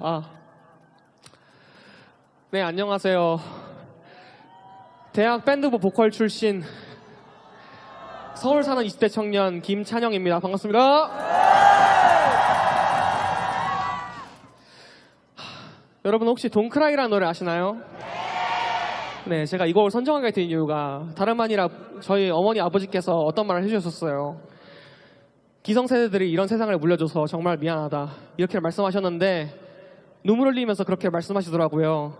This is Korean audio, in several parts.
아. 네, 안녕하세요. 대학 밴드부 보컬 출신 서울 사는 20대 청년 김찬영입니다. 반갑습니다. 하, 여러분 혹시 동크라이라는 노래 아시나요? 네, 제가 이 곡을 선정하게 된 이유가 다름 아니라 저희 어머니 아버지께서 어떤 말을 해주셨었어요. 기성세대들이 이런 세상을 물려줘서 정말 미안하다. 이렇게 말씀하셨는데 눈물 흘리면서 그렇게 말씀하시더라고요.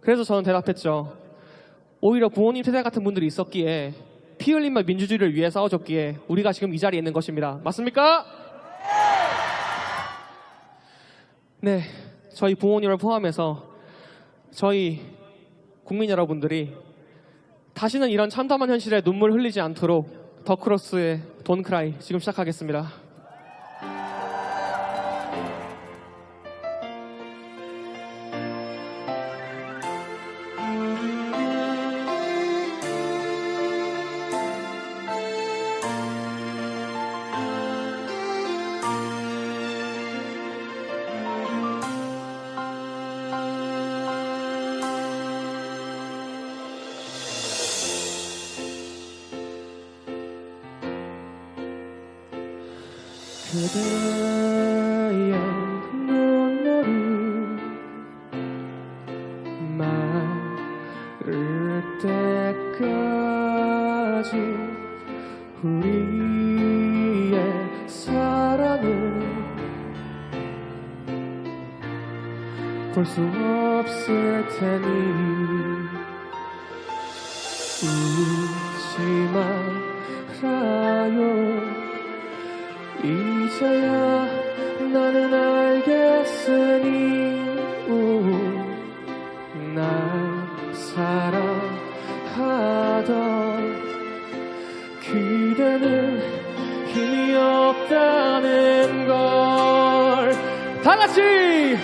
그래서 저는 대답했죠. 오히려 부모님 세대 같은 분들이 있었기에 피 흘리며 민주주의를 위해 싸워줬기에 우리가 지금 이 자리에 있는 것입니다. 맞습니까? 네, 저희 부모님을 포함해서 저희 국민 여러분들이 다시는 이런 참담한 현실에 눈물 흘리지 않도록 더크로스의 돈크라이 지금 시작하겠습니다. 그대의 눈물이 마를 때까지 우리의 사랑을 볼 수 없을 테니 이제야 나는 알겠으니. 우, 날 사랑하던 그대는 힘이 없다는 걸 다 같이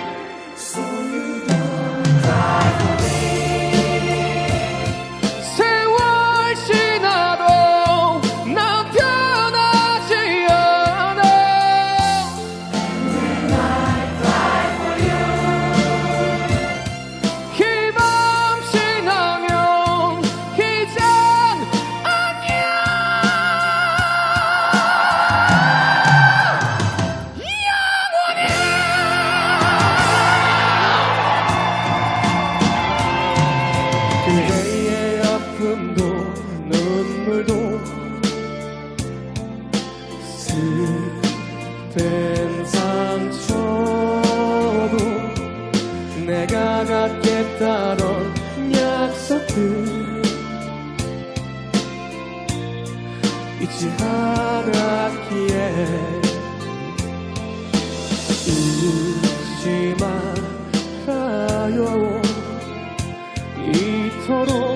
슬픈 상처도 내가 갖겠다던 약속들 잊지 않았기에 웃지 말아요. 이토록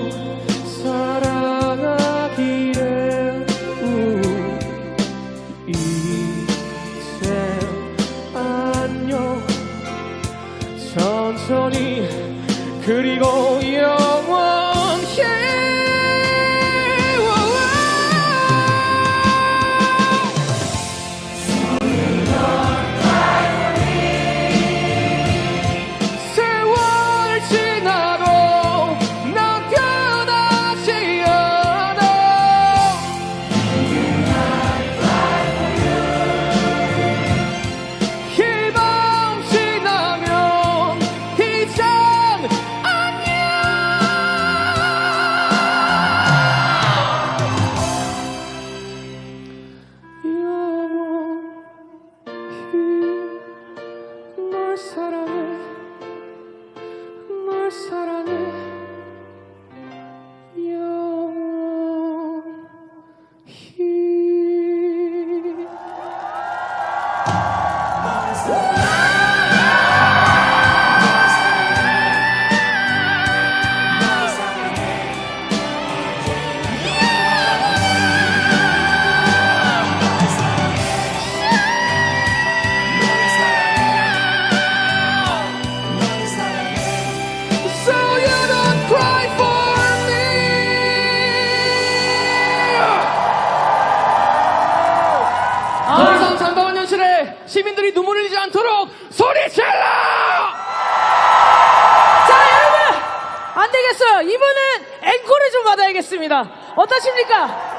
알겠어요. 이분은 앵콜을 좀 받아야겠습니다. 어떠십니까?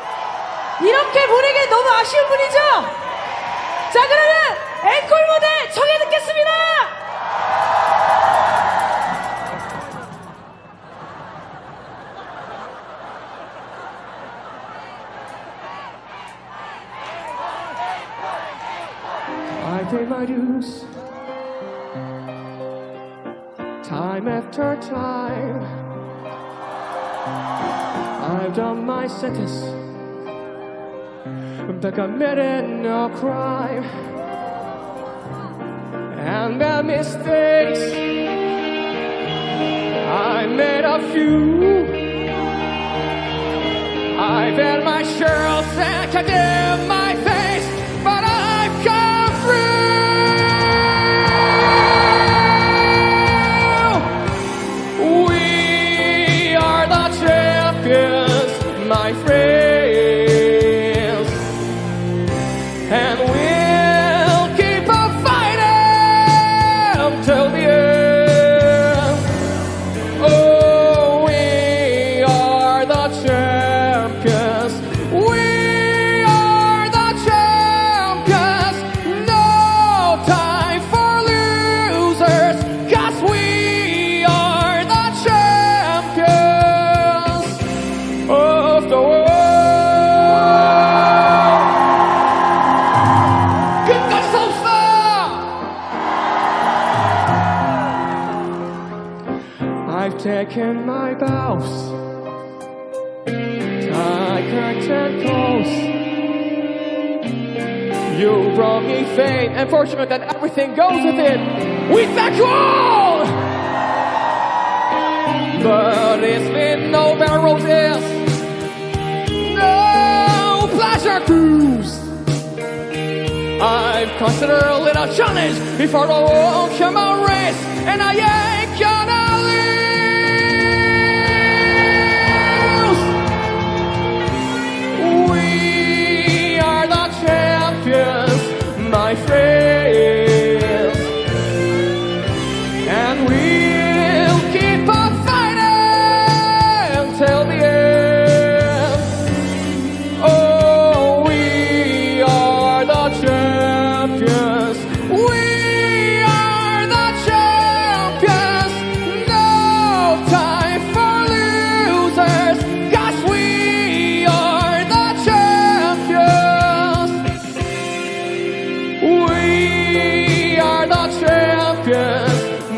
이렇게 보내기 너무 아쉬운 분이죠? 자, 그러면 앵콜 무대 청해 듣겠습니다. Time after time. I've done my sentence, but committed no crime and bad mistakes. I made a few. I've had my share of sack in taken my vows. I connected close. You brought me fame and fortune that everything goes with it. We thank you all! But it's been no roses. No pleasure cruise. I've considered a little challenge before the out race, and I ain't gonna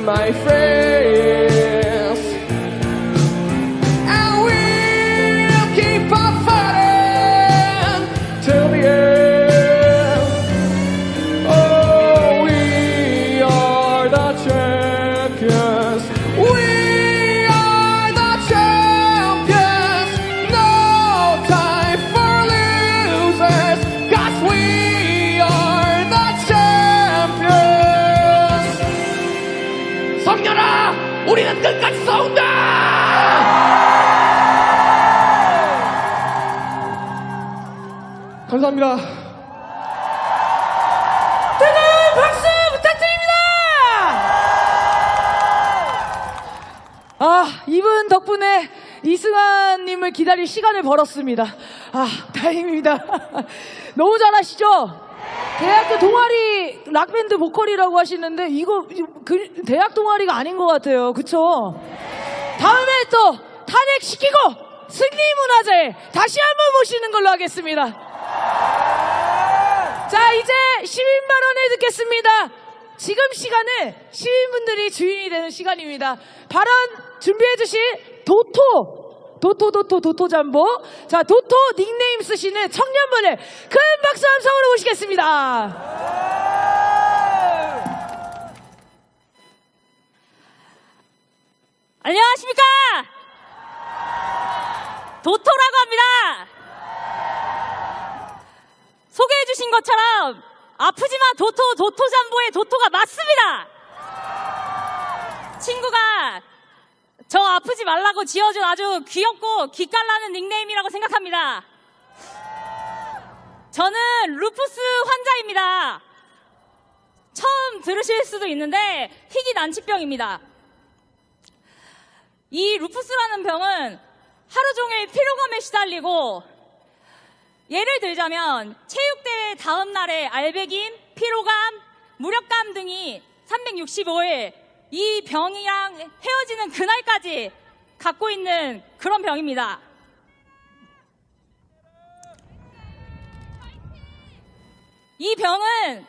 my friend. 우리는 끝까지 싸운다! 감사합니다. 뜨거운 박수 부탁드립니다. 아, 이분 덕분에 이승환님을 기다릴 시간을 벌었습니다. 아, 다행입니다. 너무 잘하시죠? 대학교 동아리 락밴드 보컬이라고 하시는데 이거 그 대학 동아리가 아닌 것 같아요. 그쵸? 다음에 또 탄핵시키고 승리 문화제 다시 한번 모시는 걸로 하겠습니다. 자, 이제 시민 발언을 듣겠습니다. 지금 시간은 시민분들이 주인이 되는 시간입니다. 발언 준비해 주실 도토, 도토, 도토, 도토 잠보. 자, 도토 닉네임 쓰시는 청년분을 큰 박수 함성으로 모시겠습니다. 안녕하십니까? 도토라고 합니다. 소개해 주신 것처럼 아프지만 도토, 도토 잠보의 도토가 맞습니다. 친구가 저 아프지 말라고 지어준 아주 귀엽고 기깔나는 닉네임이라고 생각합니다. 저는 루푸스 환자입니다. 처음 들으실 수도 있는데 희귀 난치병입니다. 이 루푸스라는 병은 하루 종일 피로감에 시달리고 예를 들자면 체육대회 다음 날에 알배김, 피로감, 무력감 등이 365일 이 병이랑 헤어지는 그날까지 갖고 있는 그런 병입니다. 이 병은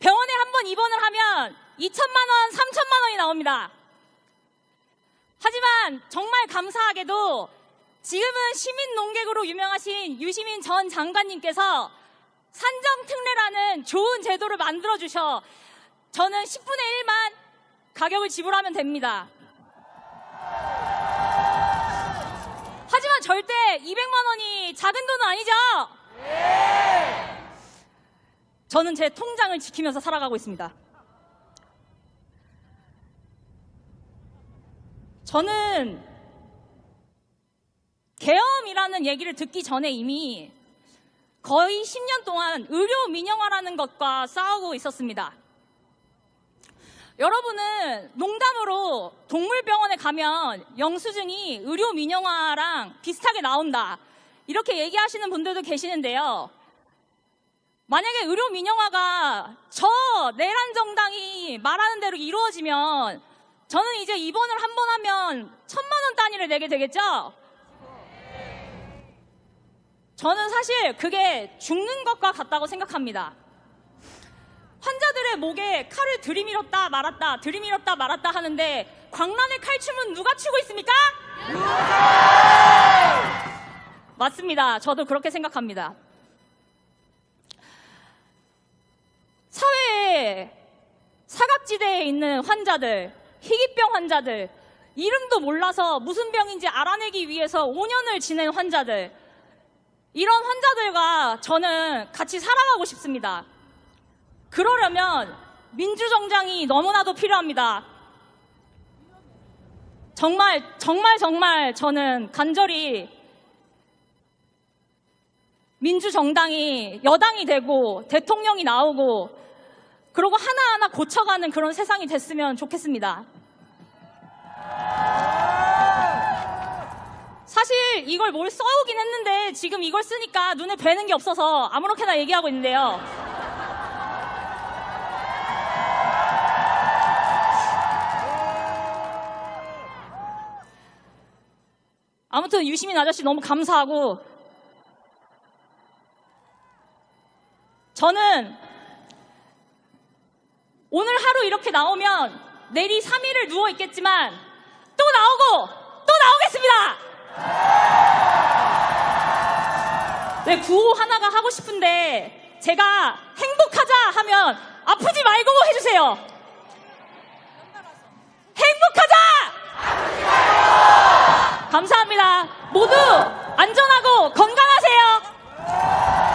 병원에 한 번 입원을 하면 2천만 원, 3천만 원이 나옵니다. 하지만 정말 감사하게도 지금은 시민 농객으로 유명하신 유시민 전 장관님께서 산정 특례라는 좋은 제도를 만들어 주셔 저는 10분의 1만 가격을 지불하면 됩니다. 하지만 절대 200만 원이 작은 돈은 아니죠? 저는 제 통장을 지키면서 살아가고 있습니다. 저는 계엄이라는 얘기를 듣기 전에 이미 거의 10년 동안 의료 민영화라는 것과 싸우고 있었습니다. 여러분은 농담으로 동물병원에 가면 영수증이 의료 민영화랑 비슷하게 나온다. 이렇게 얘기하시는 분들도 계시는데요. 만약에 의료 민영화가 저 내란 정당이 말하는 대로 이루어지면 저는 이제 입원을 한 번 하면 천만 원 단위를 내게 되겠죠? 저는 사실 그게 죽는 것과 같다고 생각합니다. 환자들의 목에 칼을 들이밀었다 말았다, 들이밀었다 말았다 하는데 광란의 칼춤은 누가 추고 있습니까? 맞습니다. 저도 그렇게 생각합니다. 사회에 사각지대에 있는 환자들, 희귀병 환자들, 이름도 몰라서 무슨 병인지 알아내기 위해서 5년을 지낸 환자들, 이런 환자들과 저는 같이 살아가고 싶습니다. 그러려면 민주정장이 너무나도 필요합니다. 정말, 정말, 정말 저는 간절히 민주정당이 여당이 되고 대통령이 나오고 그러고 하나하나 고쳐가는 그런 세상이 됐으면 좋겠습니다. 사실 이걸 뭘 써오긴 했는데 지금 이걸 쓰니까 눈에 뵈는 게 없어서 아무렇게나 얘기하고 있는데요. 아무튼 유시민 아저씨 너무 감사하고 저는 오늘 하루 이렇게 나오면 내일 3일을 누워 있겠지만 또 나오고 또 나오겠습니다. 네, 구호 하나가 하고 싶은데 제가 행복하자 하면 아프지 말고 해주세요. 행복하자! 감사합니다. 모두 안전하고 건강하세요.